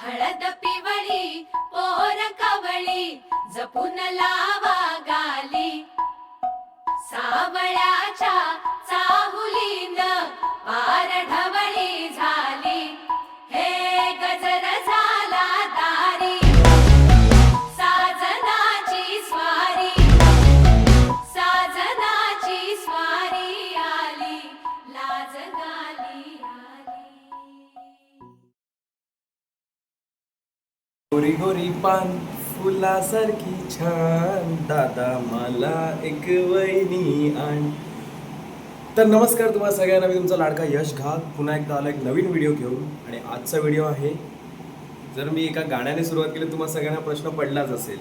हळद पिवळी पोर कवळी जपून लावा गाली. सावळ्याच्या चाहुलीन पार ढवळी गोरी गोरी पान फुलासारखी छान. दादा मला एक वहिनी आण. तर नमस्कार तुम्हाला सगळ्यांना मी तुमचा लाडका यश घात. पुन्हा एकदा आला एक नवीन व्हिडिओ घेऊन. आणि आजचा व्हिडिओ आहे जर मी एका गाण्याने सुरुवात केली तुम्हाला सगळ्यांना प्रश्न पडलाच असेल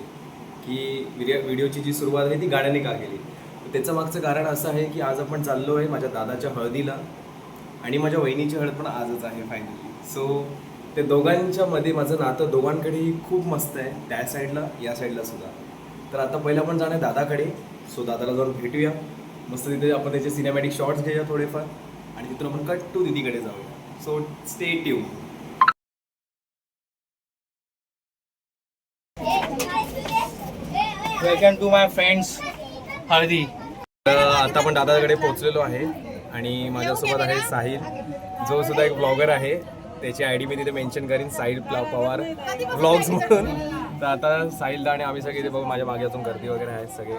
की व्हिडिओची जी सुरुवात आहे ती गाण्याने का केली? त्याचं मागचं कारण असं आहे की आज आपण चाललो आहे माझ्या दादाच्या हळदीला. आणि माझ्या वहिनीची हळद पण आजच आहे फायनली सो ते दोघांच्या मध्ये माझं नातं दोघांकडेही खूप मस्त आहे. त्या साईडला या साईडला सुद्धा. तर आता पहिलं आपण जाणार दादाकडे. सो दादाला जाऊन भेटूया. मस्त तिथे आपण त्याचे सिनेमॅटिक शॉर्ट्स घेऊया थोडेफार. आणि तिथून आपण कट टू दिदीकडे जाऊया. So stay tube welcome to my friends haldi आता आपण दादाकडे पोहोचलेलो आहे. आणि माझ्यासोबत आहे साहिल. जो सुद्धा एक ब्लॉगर आहे. त्याची आय डी मी तिथे मेन्शन करीन साहिल प्ला पवार ब्लॉग्स म्हणून. तर आता साहिलदा आणि आम्ही सगळे इथे बघू माझ्या मागे अजून गर्दी वगैरे आहेत सगळे.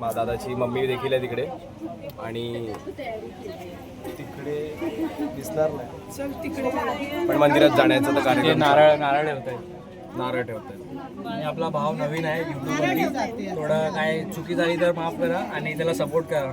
मा दादाची मम्मी देखील आहे तिकडे. आणि तिकडे दिसणार नाही. पण मंदिरात जाण्याचं तर कार्यक्रम नारळ नारळ ठेवत नारळ ठेवतात आणि आपला भाव नवीन आहे युट्यूबवरती थोडं काय चुकी झाली तर माफ करा आणि त्याला सपोर्ट करा.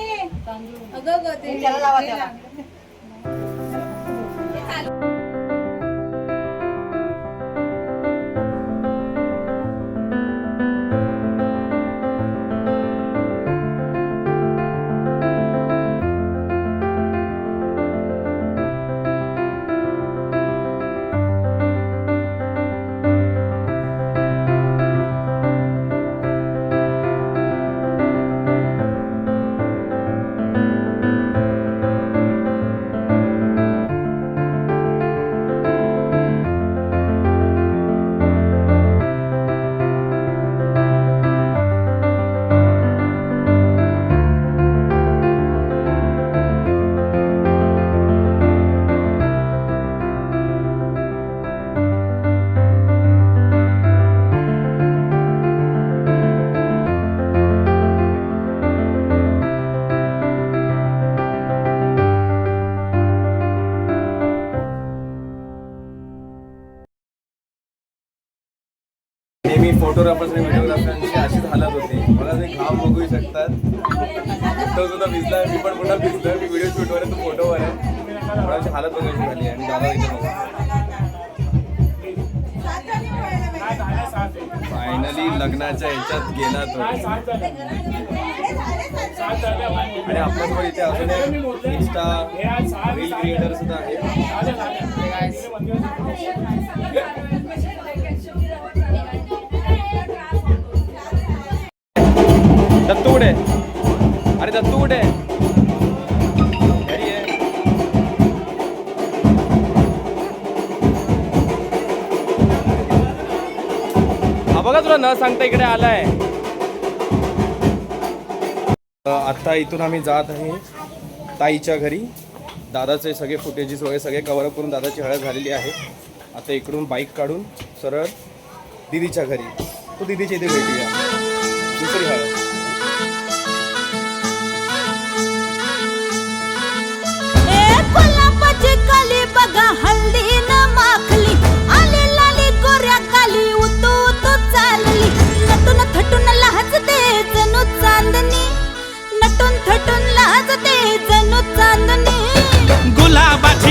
अगं ग ते त्याला फोटोग्राफर्स आणि व्हिडिओग्राफरांची अशीच हालत होती. मला ते घाम बघू शकतात. तो सुद्धा भिजला मी पण पुन्हा भिजलो मी व्हिडिओ शूटवर आहे तो फोटोवर आहे. मला अशी हालत बघायची झाली आणि दादा इथे फायनली लग्नाच्या ह्याच्यात गेला तो. आणि आपल्यासोबत इथे अजून एक इंस्टा रील क्रिएटर सुद्धा आहे. दत्तू कुठे अरे दत्तू कुठे घरी आहे हा बघा तुला न सांगता इकडे आलाय. आता इथून आम्ही जात आहे ताईच्या घरी. दादाचे सगळे फुटेजेस वगैरे सगळे कवर करून दादाची हळद झालेली आहे. आता इकडून बाईक काढून सरळ दिदीच्या घरी. तो दिदीच्या इथे भेटूया. दुसरी हळद.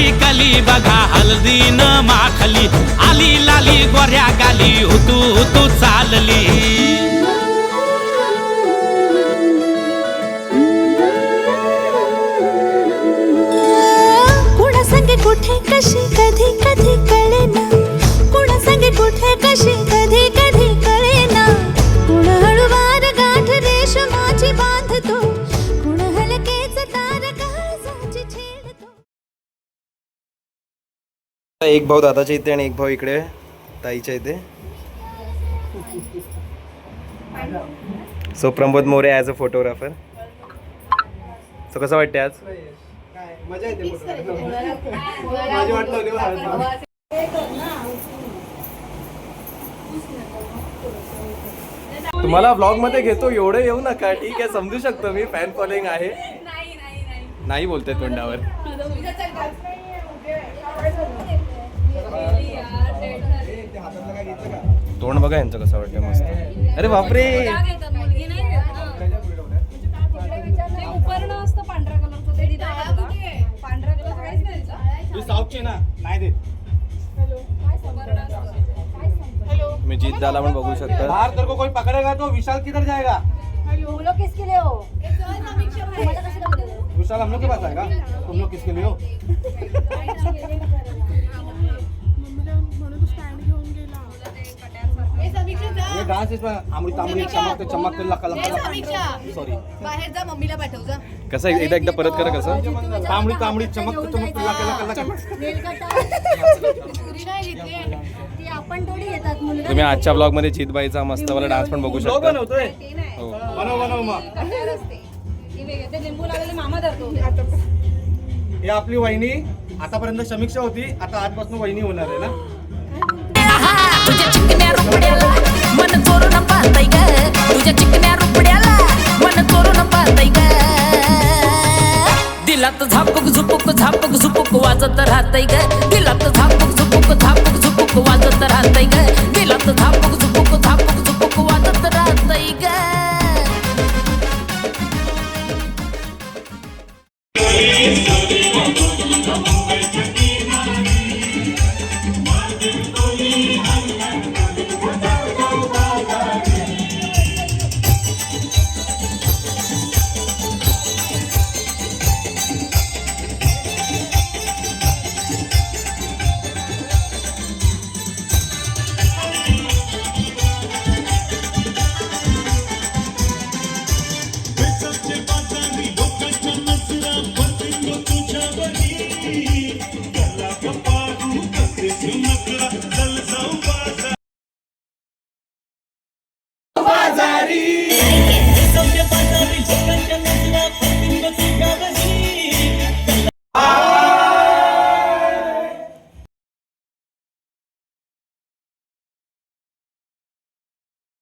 गुलाबाची कली बघा हळदीन माखली. आली लाली गोऱ्या गाली हुतू हुतू चालली. एक भाऊ दादाच्या इथे आणि एक भाऊ इकडे ताईच्या इथे. So Pramod More as a photographer so कसं वाटते आज? तुम्हाला ब्लॉगमध्ये घेतो एवढं येऊ नका. ठीक आहे समजू शकतो मी फॅन फॉलोइंग आहे. नाही बोलते तोंडावर. बघा यांचं कसं वाटतं मस्त. अरे बापरे. मी जीत दाला पण बघू शकता. बाहर तेरे को कोई पकड़ेगा तो? विशाल किधर जाएगा किसके लिए हो? विशाल हम लोग के पास आएगा तुम लोग किसके लिए हो? लका लका सॉरी बाहेर जा मम्मीला पाठव जा. कसं आहे? एकदा एकदा परत करा कसं? तांबडी तांबडी चमकते चमकते लका लका लका ती आपण थोडी येतात मुलं तुम्ही आजच्या ब्लॉगमध्ये जीतबाईचा मस्त मला डान्स पण बघू शकता. बनवतोय हो. बनव बनव मग. हे आपली वहिनी. आतापर्यंत समीक्षा होती. आता आजपासून वहिनी होणार आहे ना? तुझ्या चिकण्या रुपड्याला मन चोरून पाहताय ग. दिलात झापूक झुपूक झापूक झुपूक वाजत राहतय ग. दिलात झापूक झुपूक झापूक झुपूक वाजत राहतय ग. दिलात झापूक